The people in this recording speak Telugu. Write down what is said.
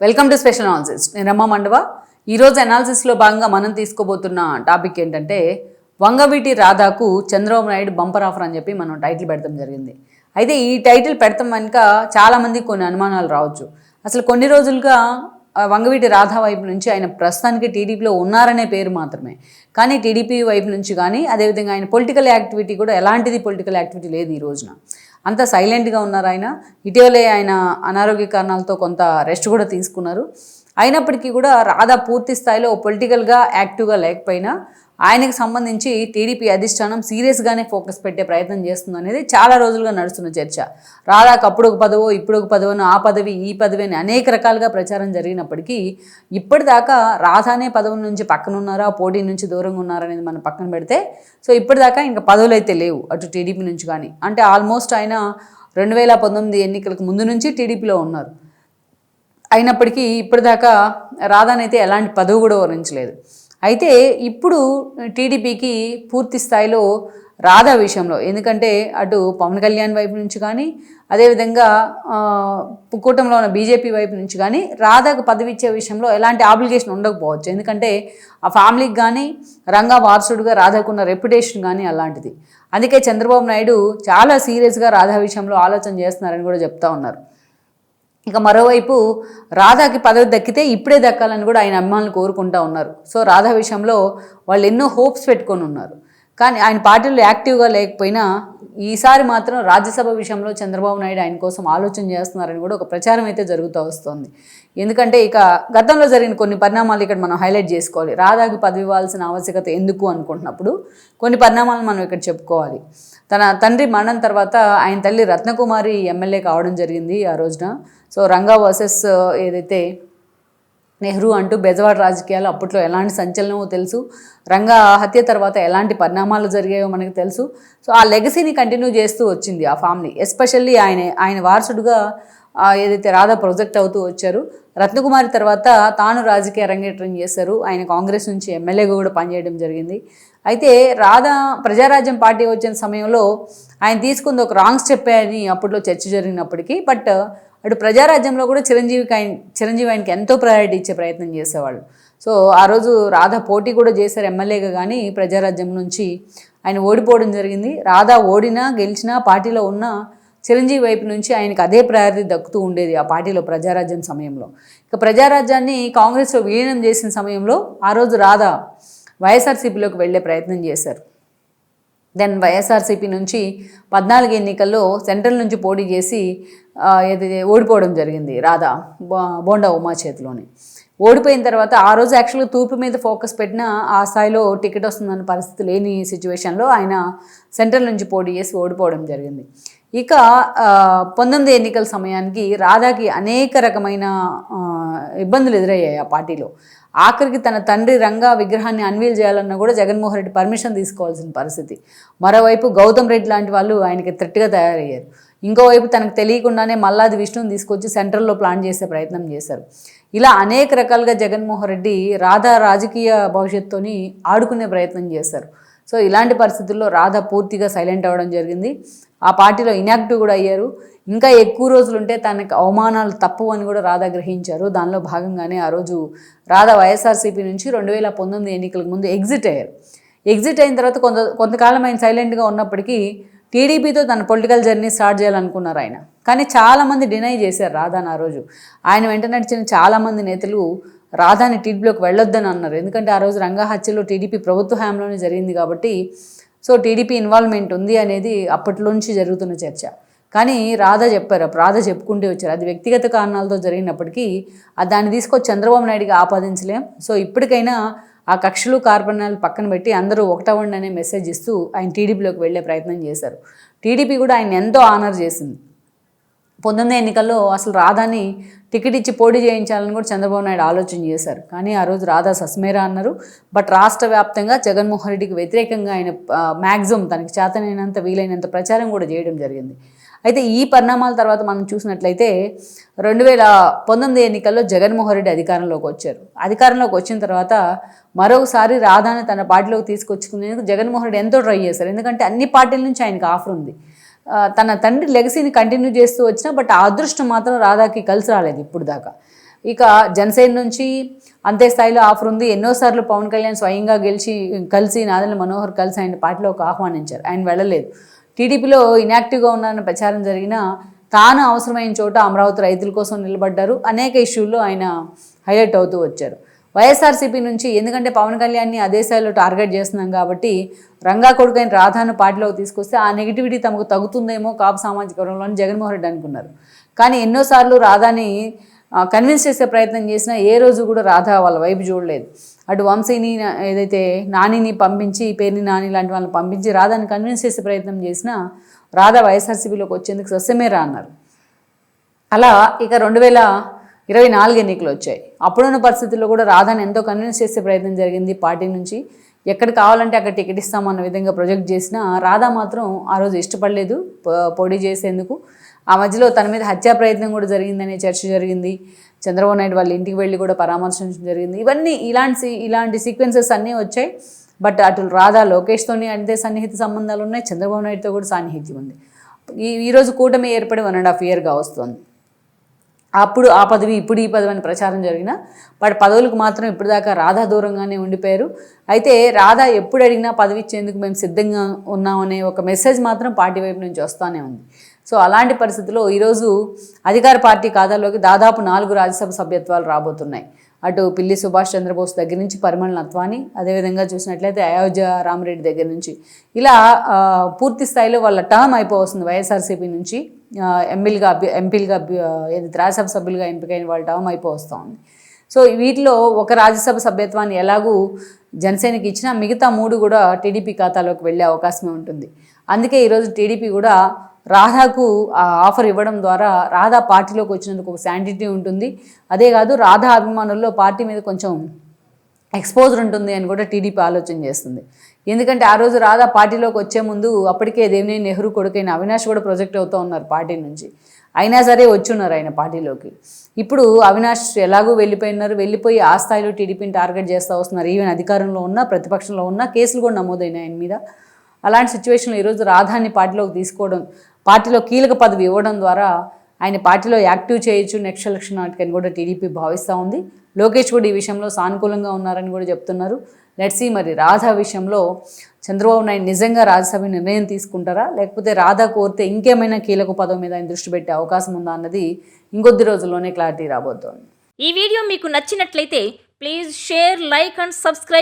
వెల్కమ్ టు స్పెషల్ అనాలిసిస్ నేను రమ్మ మండవ? ఈరోజు అనాలిసిస్లో భాగంగా మనం తీసుకోబోతున్న టాపిక్ ఏంటంటే వంగవీటి రాధాకు చంద్రబాబు నాయుడు బంపర్ ఆఫర్ అని చెప్పి మనం టైటిల్ పెడతాం జరిగింది. అయితే ఈ టైటిల్ పెడతాం వెనుక చాలామంది కొన్ని అనుమానాలు రావచ్చు. అసలు కొన్ని రోజులుగా ఆ, వంగవీటి రాధా వైపు నుంచి ఆయన ప్రస్తుతానికి టీడీపీలో ఉన్నారనే పేరు మాత్రమే. కానీ టీడీపీ వైపు నుంచి కానీ అదేవిధంగా ఆయన పొలిటికల్ యాక్టివిటీ కూడా ఎలాంటిది పొలిటికల్ యాక్టివిటీ లేదు ఈ రోజున. అంత సైలెంట్గా ఉన్నారు ఆయన. ఇటీవలే ఆయన అనారోగ్య కారణాలతో కొంత రెస్ట్ కూడా తీసుకున్నారు. అయినప్పటికీ కూడా రాధా పూర్తి స్థాయిలో పొలిటికల్గా యాక్టివ్గా లేకపోయినా ఆయనకు సంబంధించి టీడీపీ అధిష్టానం సీరియస్గానే ఫోకస్ పెట్టే ప్రయత్నం చేస్తుంది అనేది చాలా రోజులుగా నడుస్తున్న చర్చ. రాధాకు అప్పుడు ఒక పదవో ఇప్పుడు ఒక పదవను ఆ పదవి ఈ పదవి అని అనేక రకాలుగా ప్రచారం జరిగినప్పటికీ ఇప్పటిదాకా రాధానే పదవుల నుంచి పక్కన ఉన్నారా పోటీ నుంచి దూరంగా ఉన్నారా అనేది మనం పక్కన పెడితే సో ఇప్పటిదాకా ఇంకా పదవులు అయితే లేవు అటు టీడీపీ నుంచి కానీ. అంటే ఆల్మోస్ట్ ఆయన రెండు వేల పంతొమ్మిది ఎన్నికలకు ముందు నుంచి టీడీపీలో ఉన్నారు. అయినప్పటికీ ఇప్పటిదాకా రాధానైతే ఎలాంటి పదవి కూడా వరించలేదు. అయితే ఇప్పుడు టీడీపీకి పూర్తి స్థాయిలో రాధా విషయంలో ఎందుకంటే అటు పవన్ కళ్యాణ్ వైపు నుంచి కానీ అదేవిధంగా కూటమిలో ఉన్న బీజేపీ వైపు నుంచి కానీ రాధాకు పదవి ఇచ్చే విషయంలో ఎలాంటి ఆబ్లిగేషన్ ఉండకపోవచ్చు. ఎందుకంటే ఆ ఫ్యామిలీకి కానీ రంగా వారసుడుగా రాధాకున్న రెప్యుటేషన్ కానీ అలాంటిది. అందుకే చంద్రబాబు నాయుడు చాలా సీరియస్గా రాధా విషయంలో ఆలోచన చేస్తున్నారని కూడా చెప్తా ఉన్నారు. ఇక మరోవైపు రాధాకి పదవి దక్కితే ఇప్పుడే దక్కాలని కూడా ఆయన అభిమానులు కోరుకుంటా ఉన్నారు. సో రాధా విషయంలో వాళ్ళు ఎన్నో హోప్స్ పెట్టుకొని ఉన్నారు. కానీ ఆయన పార్టీలో యాక్టివ్గా లేకపోయినా ఈసారి మాత్రం రాజ్యసభ విషయంలో చంద్రబాబు నాయుడు ఆయన కోసం ఆలోచన చేస్తున్నారని కూడా ఒక ప్రచారం అయితే జరుగుతూ వస్తుంది. ఎందుకంటే ఇక గతంలో జరిగిన కొన్ని పరిణామాలు ఇక్కడ మనం హైలైట్ చేసుకోవాలి. రాధాకి పదవి ఇవ్వాల్సిన ఆవశ్యకత ఎందుకు అనుకుంటున్నప్పుడు కొన్ని పరిణామాలను మనం ఇక్కడ చెప్పుకోవాలి. తన తండ్రి మరణం తర్వాత ఆయన తల్లి రత్నకుమారి ఎమ్మెల్యే కావడం జరిగింది ఆ రోజున. సో రంగా వర్సెస్ ఏదైతే నెహ్రూ అంటూ బెజవాడ రాజకీయాలు అప్పట్లో ఎలాంటి సంచలనమో తెలుసు. రంగా హత్య తర్వాత ఎలాంటి పరిణామాలు జరిగాయో మనకు తెలుసు. సో ఆ లెగసీని కంటిన్యూ చేస్తూ వచ్చింది ఆ ఫ్యామిలీ. ఎస్పెషల్లీ ఆయన ఆయన వారసుడుగా ఏదైతే రాధా ప్రొజెక్ట్ అవుతూ వచ్చారు రత్నకుమారి తర్వాత తాను రాజకీయ రంగేట్రం చేశారు. ఆయన కాంగ్రెస్ నుంచి ఎమ్మెల్యేగా కూడా పనిచేయడం జరిగింది. అయితే రాధా ప్రజారాజ్యం పార్టీ వచ్చిన సమయంలో ఆయన తీసుకుంది ఒక రాంగ్ స్టెప్ అని అప్పట్లో చర్చ జరిగినప్పటికీ బట్ అటు ప్రజారాజ్యంలో కూడా చిరంజీవికి ఆయన చిరంజీవి ఆయనకి ఎంతో ప్రయారిటీ ఇచ్చే ప్రయత్నం చేసేవాళ్ళు. సో ఆ రోజు రాధా పోటీ కూడా చేశారు ఎమ్మెల్యేగా కానీ ప్రజారాజ్యం నుంచి. ఆయన ఓడిపోవడం జరిగింది. రాధా ఓడినా గెలిచినా పార్టీలో ఉన్న చిరంజీవి వైపు నుంచి ఆయనకు అదే ప్రయారిటీ దక్కుతూ ఉండేది ఆ పార్టీలో ప్రజారాజ్యం సమయంలో. ఇక ప్రజారాజ్యాన్ని కాంగ్రెస్లో విలీనం చేసిన సమయంలో ఆ రోజు రాధా వైఎస్ఆర్సీపీలోకి వెళ్ళే ప్రయత్నం చేశారు. దెన్ వైఎస్ఆర్సీపీ నుంచి పద్నాలుగు ఎన్నికల్లో సెంట్రల్ నుంచి పోటీ చేసి ఏదైతే ఓడిపోవడం జరిగింది రాధా బోండా ఉమా చేతిలోని. ఓడిపోయిన తర్వాత ఆ రోజు యాక్చువల్గా తూర్పు మీద ఫోకస్ పెట్టిన ఆ స్థాయిలో టికెట్ వస్తుందన్న పరిస్థితి లేని సిచ్యువేషన్లో ఆయన సెంట్రల్ నుంచి పోటీ చేసి ఓడిపోవడం జరిగింది. ఇక పంతొమ్మిది ఎన్నికల సమయానికి రాధాకి అనేక రకమైన ఇబ్బందులు ఎదురయ్యాయి ఆ పార్టీలో. ఆఖరికి తన తండ్రి రంగా విగ్రహాన్ని అన్వీల్ చేయాలన్నా కూడా జగన్మోహన్ రెడ్డి పర్మిషన్ తీసుకోవాల్సిన పరిస్థితి. మరోవైపు గౌతమ్ రెడ్డి లాంటి వాళ్ళు ఆయనకి త్రెట్గా తయారయ్యారు. ఇంకోవైపు తనకు తెలియకుండానే మల్లాది విష్ణుని తీసుకొచ్చి సెంట్రల్లో ప్లాన్ చేసే ప్రయత్నం చేశారు. ఇలా అనేక రకాలుగా జగన్మోహన్ రెడ్డి రాధా రాజకీయ భవిష్యత్తుని ఆడుకునే ప్రయత్నం చేశారు. సో ఇలాంటి పరిస్థితుల్లో రాధా పూర్తిగా సైలెంట్ అవ్వడం జరిగింది. ఆ పార్టీలో ఇనాక్టివ్ కూడా అయ్యారు. ఇంకా ఎక్కువ రోజులు ఉంటే తనకు అవమానాలు తప్పు అని కూడా రాధా గ్రహించారు. దానిలో భాగంగానే ఆ రోజు రాధా వైఎస్ఆర్సీపీ నుంచి రెండు వేల పంతొమ్మిది ఎన్నికలకు ముందు ఎగ్జిట్ అయ్యారు. ఎగ్జిట్ అయిన తర్వాత కొంత కొంతకాలం ఆయన సైలెంట్గా ఉన్నప్పటికీ టీడీపీతో తన పొలిటికల్ జర్నీ స్టార్ట్ చేయాలనుకున్నారు ఆయన. కానీ చాలామంది డినై చేశారు రాధాని ఆ రోజు. ఆయన వెంట నడిచిన చాలామంది నేతలు రాధాని టీడీపీలోకి వెళ్ళొద్దని అన్నారు. ఎందుకంటే ఆ రోజు రంగా హత్యలో టీడీపీ ప్రభుత్వ హయాంలోనే జరిగింది కాబట్టి సో టీడీపీ ఇన్వాల్వ్మెంట్ ఉంది అనేది అప్పట్లో నుంచి జరుగుతున్న చర్చ. కానీ రాధా చెప్పారు రాధ రాధా చెప్పుకుంటూ వచ్చారు. అది వ్యక్తిగత కారణాలతో జరిగినప్పటికీ దాన్ని తీసుకొచ్చి చంద్రబాబు నాయుడికి ఆపాదించలేం. సో ఇప్పటికైనా ఆ కక్షలు కార్పణాలు పక్కన పెట్టి అందరూ ఒకటవండి అనే మెసేజ్ ఇస్తూ ఆయన టీడీపీలోకి వెళ్ళే ప్రయత్నం చేశారు. టీడీపీ కూడా ఆయన ఎంతో ఆనర్ చేసింది. పంతొమ్మిది ఎన్నికల్లో అసలు రాధాని టికెట్ ఇచ్చి పోటీ చేయించాలని కూడా చంద్రబాబు నాయుడు ఆలోచన చేశారు. కానీ ఆ రోజు రాధా సస్మేరా అన్నారు. బట్ రాష్ట్ర వ్యాప్తంగా జగన్మోహన్ రెడ్డికి వ్యతిరేకంగా ఆయన మ్యాక్సిమం తనకి చేతనైనంత వీలైనంత ప్రచారం కూడా చేయడం జరిగింది. అయితే ఈ పరిణామాల తర్వాత మనం చూసినట్లయితే రెండు వేల పంతొమ్మిది ఎన్నికల్లో జగన్మోహన్ రెడ్డి అధికారంలోకి వచ్చారు. అధికారంలోకి వచ్చిన తర్వాత మరోసారి రాధాని తన పార్టీలోకి తీసుకొచ్చుకునేందుకు జగన్మోహన్ రెడ్డి ఎంతో ట్రై చేశారు. ఎందుకంటే అన్ని పార్టీల నుంచి ఆయనకు ఆఫర్ ఉంది. తన తండ్రి లెగసీని కంటిన్యూ చేస్తూ వచ్చినా బట్ ఆ అదృష్టం మాత్రం రాధాకి కలిసి రాలేదు ఇప్పుడు దాకా. ఇక జనసేన నుంచి అంతే స్థాయిలో ఆఫర్ ఉంది. ఎన్నోసార్లు పవన్ కళ్యాణ్ స్వయంగా గెలిచి కలిసి నాదల మనోహర్ కలిసి ఆయన పార్టీలోకి ఆహ్వానించారు. ఆయన వెళ్ళలేదు. టీడీపీలో ఇన్యాక్టివ్గా ఉన్నారన్న ప్రచారం జరిగినా తాను అవసరమైన చోట అమరావతి రైతుల కోసం నిలబడ్డారు. అనేక ఇష్యూల్లో ఆయన హైలైట్ అవుతూ వచ్చారు. వైఎస్ఆర్సీపీ నుంచి ఎందుకంటే పవన్ కళ్యాణ్ని అదే స్థాయిలో టార్గెట్ చేస్తున్నాం కాబట్టి రంగా కొడుకైన రాధాను పార్టీలోకి తీసుకొస్తే ఆ నెగిటివిటీ తమకు తగ్గుతుందేమో కాపు సామాజిక వర్గంలో జగన్మోహన్ రెడ్డి అనుకున్నారు. కానీ ఎన్నోసార్లు రాధాని కన్విన్స్ చేసే ప్రయత్నం చేసినా ఏ రోజు కూడా రాధా వాళ్ళ వైపు చూడలేదు. అటు వంశీని ఏదైతే నానిని పంపించి పేరుని నాని లాంటి వాళ్ళని పంపించి రాధాని కన్విన్స్ చేసే ప్రయత్నం చేసినా రాధా వైఎస్ఆర్సీపీలోకి వచ్చేందుకు సస్యమేరా అన్నారు. అలా ఇక రెండు వేల ఇరవై నాలుగు ఎన్నికలు వచ్చాయి. అప్పుడున్న పరిస్థితుల్లో కూడా రాధాని ఎంతో కన్విన్స్ చేసే ప్రయత్నం జరిగింది పార్టీ నుంచి. ఎక్కడ కావాలంటే అక్కడ టికెట్ ఇస్తామన్న విధంగా ప్రొజెక్ట్ చేసినా రాధా మాత్రం ఆ రోజు ఇష్టపడలేదు పోటీ చేసేందుకు. ఆ మధ్యలో తన మీద హత్యా ప్రయత్నం కూడా జరిగిందనే చర్చ జరిగింది. చంద్రబాబు నాయుడు వాళ్ళ ఇంటికి వెళ్ళి కూడా పరామర్శించడం జరిగింది. ఇవన్నీ ఇలాంటి ఇలాంటి సీక్వెన్సెస్ అన్నీ వచ్చాయి. బట్ అటు రాధా లోకేష్తోని అంతే సన్నిహిత సంబంధాలు ఉన్నాయి. చంద్రబాబు నాయుడుతో కూడా సాన్నిహిత్యం ఉంది. ఈ ఈరోజు కూటమి ఏర్పడి వన్ అండ్ హాఫ్ ఇయర్గా వస్తుంది. అప్పుడు ఆ పదవి ఇప్పుడు ఈ పదవి అని ప్రచారం జరిగిన బట్ పదవులకు మాత్రం ఇప్పటిదాకా రాధా దూరంగానే ఉండిపోయారు. అయితే రాధా ఎప్పుడు అడిగినా పదవి ఇచ్చేందుకు మేము సిద్ధంగా ఉన్నామనే ఒక మెసేజ్ మాత్రం పార్టీ వైపు నుంచి వస్తూనే ఉంది. సో అలాంటి పరిస్థితుల్లో ఈరోజు అధికార పార్టీ ఖాతాలోకి దాదాపు నాలుగు రాజ్యసభ సభ్యత్వాలు రాబోతున్నాయి. అటు పిల్లి సుభాష్ చంద్రబోస్ దగ్గర నుంచి పరిమళ నత్వాని అదేవిధంగా చూసినట్లయితే అయోధ్య రామరెడ్డి దగ్గర నుంచి. ఇలా పూర్తి స్థాయిలో వాళ్ళ టర్మ్ అయిపోవస్తుంది వైఎస్ఆర్సీపీ నుంచి. ఎమ్మెల్యేగా అభ్య ఎంపీలుగా అభ్య ఏది రాజ్యసభ సభ్యులుగా ఎంపికైన వాళ్ళ టర్మ్ అయిపోస్తూ ఉంది సో వీటిలో ఒక రాజ్యసభ సభ్యత్వాన్ని ఎలాగూ జనసేనకి ఇచ్చినా మిగతా మూడు కూడా టీడీపీ ఖాతాలోకి వెళ్ళే అవకాశమే ఉంటుంది. అందుకే ఈరోజు టీడీపీ కూడా రాధాకు ఆ ఆఫర్ ఇవ్వడం ద్వారా రాధా పార్టీలోకి వచ్చినందుకు ఒక శాంటిటీ ఉంటుంది. అదే కాదు రాధా అభిమానుల్లో పార్టీ మీద కొంచెం ఎక్స్పోజర్ ఉంటుంది అని కూడా టీడీపీ ఆలోచన చేస్తుంది. ఎందుకంటే ఆ రోజు రాధా పార్టీలోకి వచ్చే ముందు అప్పటికే దేవినేని నెహ్రూ కొడుకైన అవినాష్ కూడా ప్రొజెక్ట్ అవుతూ ఉన్నారు పార్టీ నుంచి. అయినా సరే వచ్చున్నారు ఆయన పార్టీలోకి. ఇప్పుడు అవినాష్ ఎలాగో వెళ్ళిపోయినారు వెళ్ళిపోయి ఆ స్థాయిలో టీడీపీని టార్గెట్ చేస్తూ వస్తున్నారు. ఈవెన్ అధికారంలో ఉన్న ప్రతిపక్షంలో ఉన్న కేసులు కూడా నమోదైనాయి ఆయన మీద. అలాంటి సిచ్యువేషన్లో ఈరోజు రాధాన్ని పార్టీలోకి తీసుకోవడం పార్టీలో కీలక పదవి ఇవ్వడం ద్వారా ఆయన పార్టీలో యాక్టివ్ చేయొచ్చు. నెక్స్ట్ ఎలక్షన్ నాటికని కూడా టీడీపీ భావిస్తూ ఉంది. లోకేష్ కూడా ఈ విషయంలో సానుకూలంగా ఉన్నారని కూడా చెప్తున్నారు. లెట్సీ మరి రాధా విషయంలో చంద్రబాబు నాయుడు నిజంగా రాజ్యసభ నిర్ణయం తీసుకుంటారా? లేకపోతే రాధా కోరితే ఇంకేమైనా కీలక పదవి మీద ఆయన దృష్టి పెట్టే అవకాశం ఉందా అన్నది ఇంకొద్ది రోజుల్లోనే క్లారిటీ రాబోతోంది. ఈ వీడియో మీకు నచ్చినట్లయితే please share like and subscribe